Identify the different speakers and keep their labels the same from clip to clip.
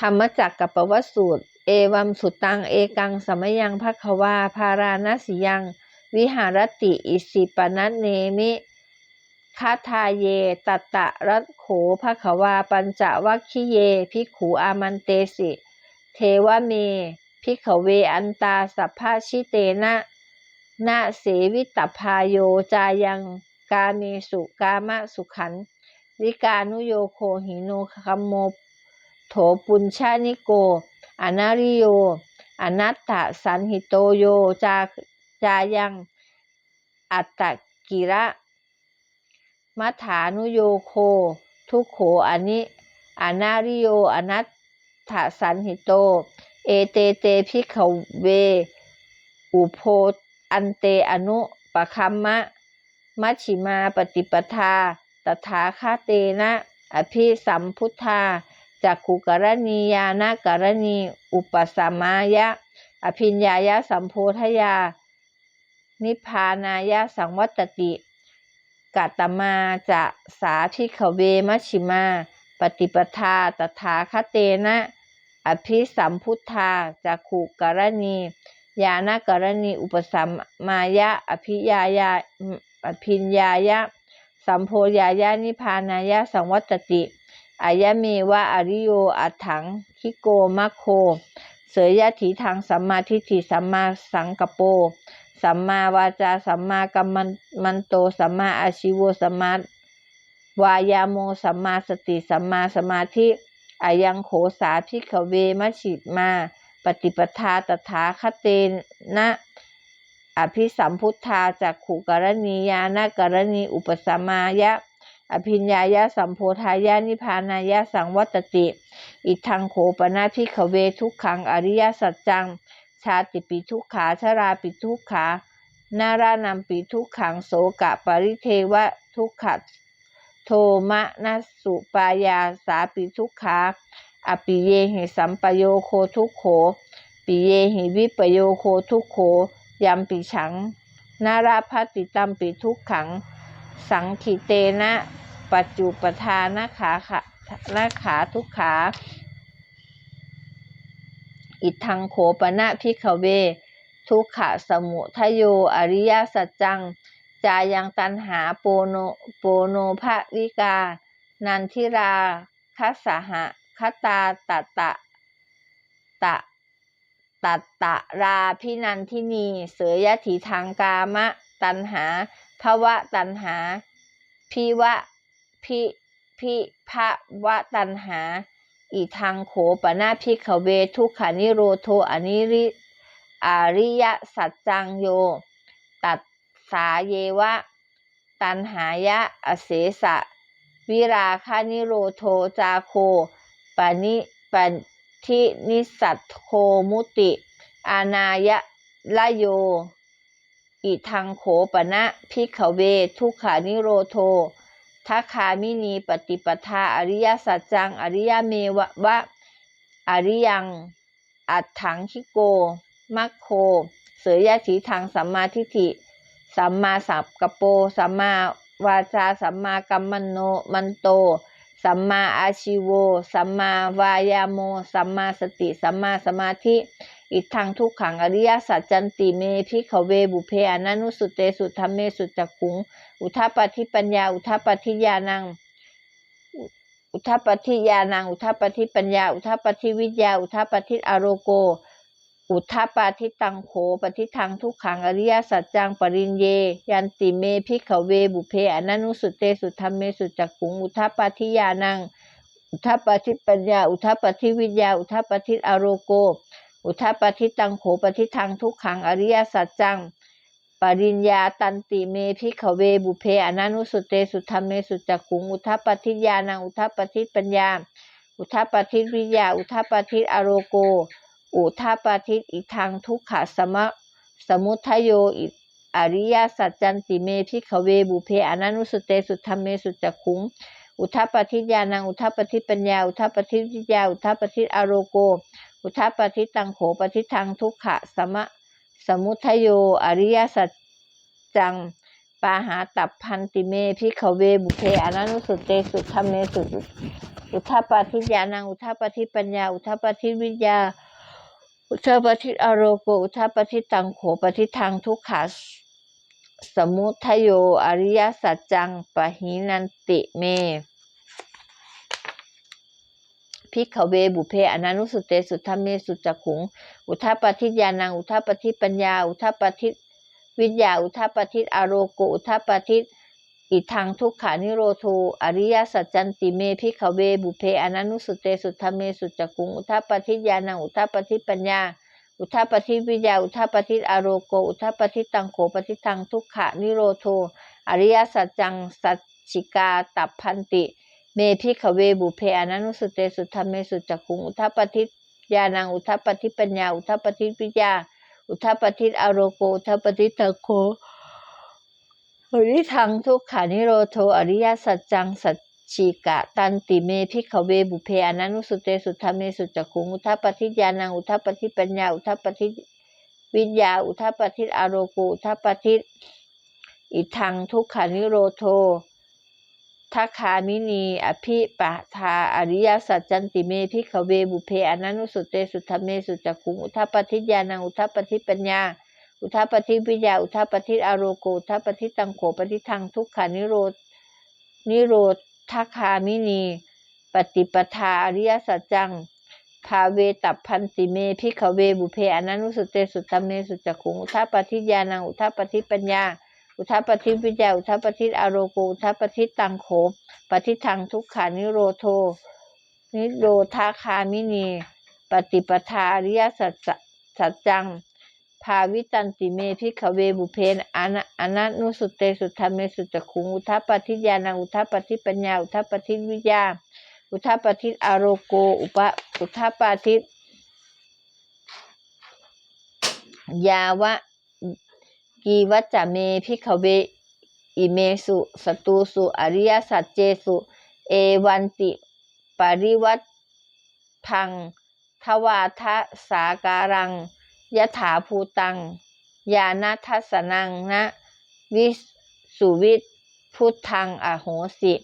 Speaker 1: ธรรมจักรกับปวัตสูตร เอวัมสุตัง เอกังสมยังภควา พาราณสิยัง วิหารติ อิสิปนัสเนมิคาทาเยตตะรัตโขภควา ปัญจวัคคิเยภิกขูอามันเตสิ เทวเมภิกขเวอันตาสัพพชิเตนะนาเสวิตพาโยจายังกาเมสุกามะสุขันริกานุโยโคหิโนคัมโม โถปุญชานิโก อนาริโย อนัตตสันหิโตโย จาจายัง อัตตกิระมัฐานุโยโค ทุกโขอนิอนาริโย อนัตถสันหิโต เอเตเตพิขเว อุโพอันเตอนุปคัมมะ มัชิมาปฏิปทา ตถาคาเตนะ อภิสัมพุทธา จักขุกรณียานกรณี อุปสัมมายะ อภิญญายะสัมโพธยา นิพพานายะสังวัตติกัตมาจะสาพิขเวมชิมา ปฏิปทาตถาคเตนะ อภิสัมพุทธาจักขุกรณียานกรณี อุปสัมมายะ อภิยายาอภิญญายะ สัมโพยายะนิพพานายะสังวัตติ อายะเมวะอริโยอัถังคิโกมัคโค เสยยะถีทางสัมมาทิฏฐิสัมมาสังกปโป สัมมาวาจาสัมมากัมมันโตสัมมาอาชิวสัมมาวายาโมสัมมาสติสัมมาสมาธิอายังโขสาพิขเวมชฌิมา ปฏิปทาตถาคเตนะ อภิสัมพุทธาจากขุกรณียานกรณีอุปสมายะ อภิญญายะสัมโพธายะนิพานายะสังวัตติ อิทังโขปนาพิขเวทุกขังอริยสัจจัง ชาติปิทุกขาชราปิทุกขานารานัมปิทุกขังโสกะปริเทวะทุกขะโทมะนัสสุปายาสาปิทุกขาอปิเยหิสัมปโยโคทุกโข ปิเยหิวิปโยโคทุกโขยัมปิฉังนาราพัติตัมปิทุกขัง สังขิเตนะ ปัจจุปทานาขาขานาขาทุกขา อิทังโขปนะพิขเว ทุกขะสมุทโยอริยสัจจัง จายังตันหาโปโนโปโนภะวิกา นันทิราคัสสหะคตาตะตะตะตัตตะราพินันทินีเสยยถีทางกามะ ตันหาภวะตันหาพิวะ พิพิภวะตันหา อีทางโขปนาพิขเวทุกขานิโรโทอนิริอริยสัจจังโย ตัดสาเยวะ ตันหายะ อเสสะ วิราคานิโรโทจาโคปนิปันทินิสัตโคมุติ อานายะละโย อิทังโขปนะพิขเว ทุกขานิโรโท ทัคคามินีปฏิปทาอริยสัจจัง อริยเมวะวะอริยัง อัตถังคิโก มัคโค เสยยะถีทางสัมมาทิฏฐิ สัมมาสัพกโป สัมมาวาจา สัมมากัมมันโน มันโต สัมมาอาชิโว สัมมาวายาโม สัมมาสติ สัมมาสมาธิ อิทังทุกขังอริยสัจจันติเมพิขเวบุเพอนันุสุเตสุธรรมเมสุจักขุง อุทปฏิปัญญา อุทปฏิญาณัง อุทปฏิญาณัง อุทปฏิปัญญา อุทปฏิวิทยา อุทปฏิอโรโก อุทปาทิตังโขปฏิทังทุกขังอริยสัจจังปรินเย ยันติเมพิขเวบุเพอนันุสุเตสุธรรมเมสุจักขุง อุทปฏิญาณัง อุทปฏิปัญญา อุทปฏิวิทยา อุทปฏิอโรโก อุทปฏิตังโขปฏิทังทุกขังอริยสัจจัง ปริญญาตันติเมพิขเวบุเพอนันุสุเตสุธรรมเมสุจักขุงอุทปฏิญาณังอุทปฏิปัญญา อุทปฏิวิยาอุทปฏิอโรโก อุทปาทิตอีทางทุกขะสมะสมุทโยอิอริยสัจจันติเมพิขเวบุเพอนันุสเตสุธรรมเมสุจักขุงอุทปทิญาณังอุทปทิปัญญา อุทปทิวิยาอุทปทิอโรโก อุทาปทิตังโขปทิทางทุกขะสมะสมุทโยอริยสัจจังปาหาตับพันติเมพิขเวบุเพอนันุสเตสุธรรมเมสุอุทธปาทิญาณังอุทธปาทิปัญญา อุทธปาทิวิญญา อุทธปาทิอโรโกอุทธปาทิตังโขปาทิทางทุกขาสมุทโยอริยสัจจังปะหินันติเม พิกขเวบุเพอนันุสุเตสุธรรมเมสุจักขุง อุทธปฏิญาณังอุทธปฏิปัญญา อุทธปฏิวิญญาอุทธปฏิอโรโกอุทธปฏิอิทังทุกขานิโรโทอริยสัจจันติเมพิกขเวบุเพอนันุสุเตสุธรรมเมสุจักขุงอุทธปฏิญาณังอุทธปฏิปัญญา อุทธปฏิวิญญาอุทธปฏิอโรโกอุทธปฏิตังโขปฏิทังทุกขานิโรโทอริยสัจจังสัจฉิกาตับพันติ เมพิขเวบุเพอนันุสุเตสุธรรมเมสุจักขุงอุทธปฏิญาณังอุทธปฏิปัญญา อุทธปฏิวิญญาอุทธปฏิอโรโก อุทธปฏิตโขอริทังทุกขานิโรโทอริยสัจจังสัจฉิกะตันติเมพิขเวบุเพอนันุสุเตสุธรรมเมสุจักขุงอุทธปฏิญาณังอุทธปฏิปัญญา อุทธปฏิวิญญา อุทธปฏิอโรโก อุทธปฏิอิทังทุกขานิโรโท ทัคคามินี อภิปะทา อริยสัจจันติเมพิขเวบุเพอนันุสุเตสุธรรมเมสุจักขุงอุทธปฏิญาณังอุทธปฏิปัญญา อุทธปฏิวิญญาอุทธปฏิอโรโกอุทธปฏิตังโขปฏิทังทุกขานิโรธนิโรธทัคคามินี ปฏิปทา อริยสัจจังภาเวตับพันติเมพิขเวบุเพอนันุสุเตสุธรรมเมสุจักขุงอุทธปฏิญาณังอุทธปฏิปัญญา อุทธปฏิวิญญาอุทธปฏิอโรโกอุทธปฏิตังโขปฏิทังทุกขานิโรโท นิโรธาคามินี ปฏิปทาอริยสัจจะสัจจัง ภาวิตันติเมพิขเวบุเพนอนะอนัตนุสุเตสุธรรมเมสุจักขุงอุทธปฏิญาณังอุทธปฏิปัญญาอุทธปฏิวิญญาอุทธปฏิอโรโกอุปะอุทธปฏิยาวะ กีวัจจะเมพิขเว อิเมสุสตูสุ อริยสัจเจสุ เอวันติปริวัตพัง ทวาทะสาการังยถาภูตัง ยานัทสนังนะ วิสุวิทพุทธังอโหสิ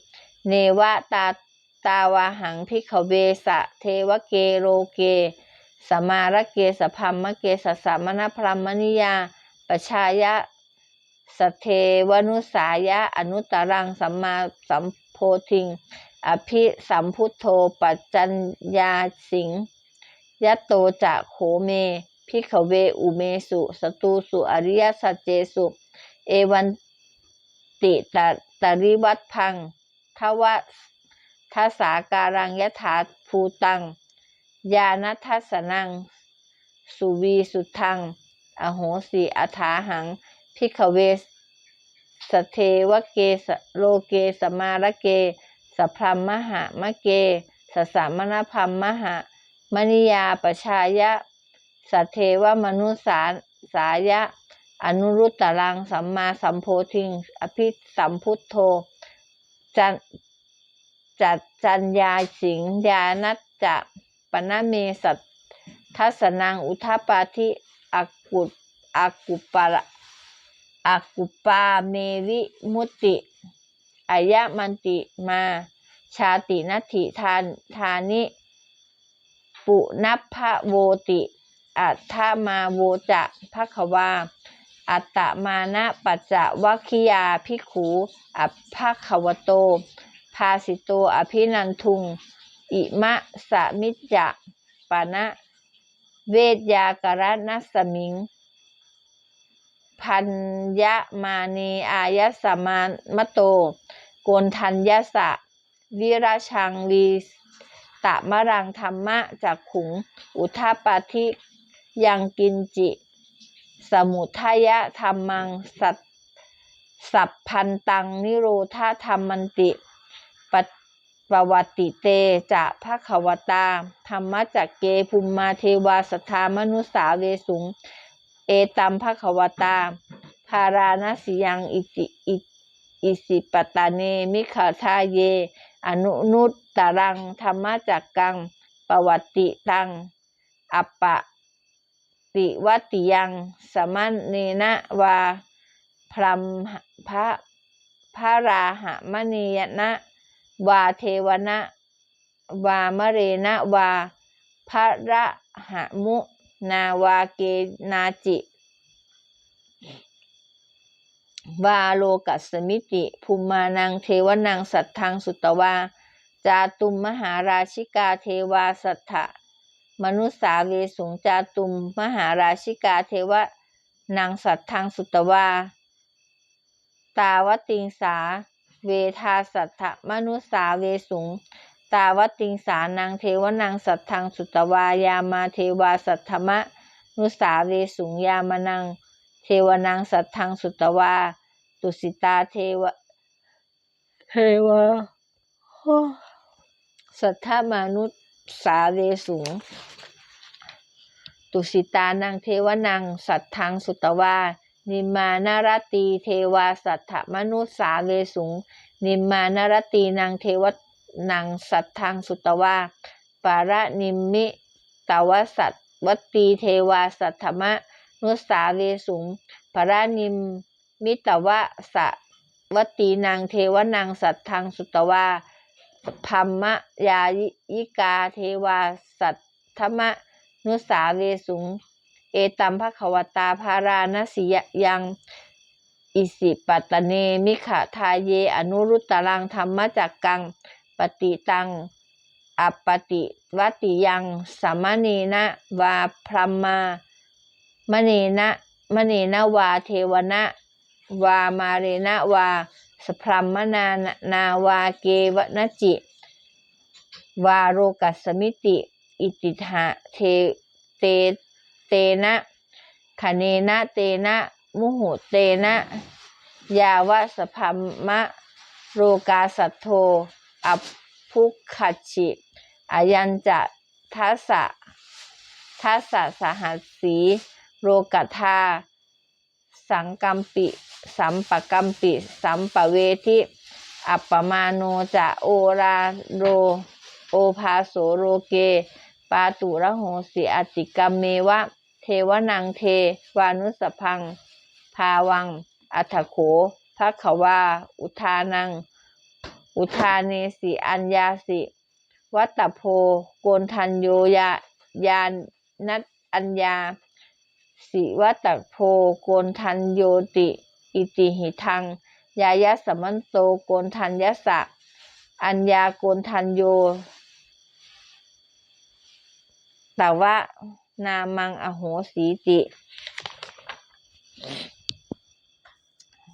Speaker 1: เนวะตาตาวาหังพิขเวสะ เทวเกโรเก สมาระเกสพัมมะเกสสามณพรหมนิยา ปชายะสเทวนุสายะ อนุตรังสัมมาสัมโพธิง อภิสัมพุทโธปัจจัญญาสิงยะโตจะโขเมพิขเวอุเมสุสตูสุอริยสัจเจสุ เอวันติตะตริวัตพังทวะทัสสาการังยถาภูตัง ยานัทัสสนัง สุวีสุทัง อโหสิอัฐาหัง พิขเวสสเทวเกสโลเกสมาระเกสพรมมหามะเกสสามณพรมมหามณิยาปชายะสเทวมนุสาสายะ อนุรุตตรังสัมมาสัมโพธิง อภิสัมพุทโธจันจัดจัญญาสิงญานัจจะปนเมสัตทัสนังอุทปาทิ อากุอากุปะอากุปาเมวิมุติอายะมันติมา ชาตินัตถิทานทานิ ปุนัพพะโวติอัตถามาโวจะภะควา อัตตมานะปัจจวัคคิยาภิกขูอัพพขวโต ภาสิโตอภินันทุง อิมะสะมิจจะปะนะ เวทยากรนัสมิง พันยะมานีอายะสมานมโตโกนทัญญะสะ วิราชังลีตะมะรังธรรมะจากขุง อุทาปาทิยังกินจิ สมุทายะธรรมังสัตสัพพันตังนิโรธาธรรมันติ ปวัติเตจะภะคะวตา ธรรมจักเกภุมมาเทวาสทธามนุสาเวสุง เอตัมภะคะวตา ภาราณสิยังอิจิอิอิสิปตาเนมิขาทาเย อนุนุตตรัง ธรรมจักกัง ปวัติตัง อัปปะติวัติยัง สมันเนนะวาพรหมพระพระราหมณียนะ วาเทวนะ วามเรนะวาพระหะมุ นาวาเกนาจิวาโลกัสมิติภูมานังเทวนังสัทธังสุตวา จาตุมมหาราชิกาเทวาสัทธะมนุสาเวสุงจาตุมมหาราชิกาเทวนางสัทธังสุตวา ตาวติงสา เวทาสัทธมนุสาเวสุง ตาวติงสานางเทวนางสัทธังสุตวายามาเทวาสัทธมะนุสาเวสุงยามานัง เทวนางสัทธังสุตวา ตุสิตาเทวเทวะสัทธมนุสาเวสุง ตุสิตานางเทวนางสัทธังสุตวา นิมมานารตีเทวาสัทธมนุสาเวสุง นิมมานารตีนางเทวนางสัทธังสุตวาปาระนิมมิตวสัตวัตตีเทวาสัทธมนุสาเวสุงปาระนิมมิตวสะวัตตีนางเทวนางสัทธังสุตวาพัมมะยายิกาเทวาสัทธมนุสาเวสุง เอตัมภควตาภาราณสิยยังอิสิปัตเนมิขะทาเย อนุรุตตรังธรรมจักกัง ปฏิตังอปปติวัติยังสามเนนะวาพรมามเนนะมเนนะวาเทวนะวามาเรนะวาสพรหมนานาวาเกวนจิ วาโรกัสสมิติ อิติหะเทเต เตนะคเนนะเตนะ มุหุเตนะ ยาวะสพัมมะโรกาสัทโทอัพพุคขชิอายัญจะทัสสะทัสสะสหัสสี โรกธาสังกัมปิ สัมปกัมปิ สัมปเวทิ อัปปมาโนจะโอราโร โอภาโสโรเก ปาตุระโหสิอติกรรมเมวะ เทวนังเทวานุสพัง ภาวัง อัฏฐโขภะขวา อุทานัง อุทาเนสิอัญญาสิ วัตโพโกนทันโยยายานัตอัญญา สิวัตโพโกนทันโยติ อิติหิทัง ยายะสมันโตโกนทันยสะ อัญญาโกนทันโยแต่ว่า นามังอโหสีติ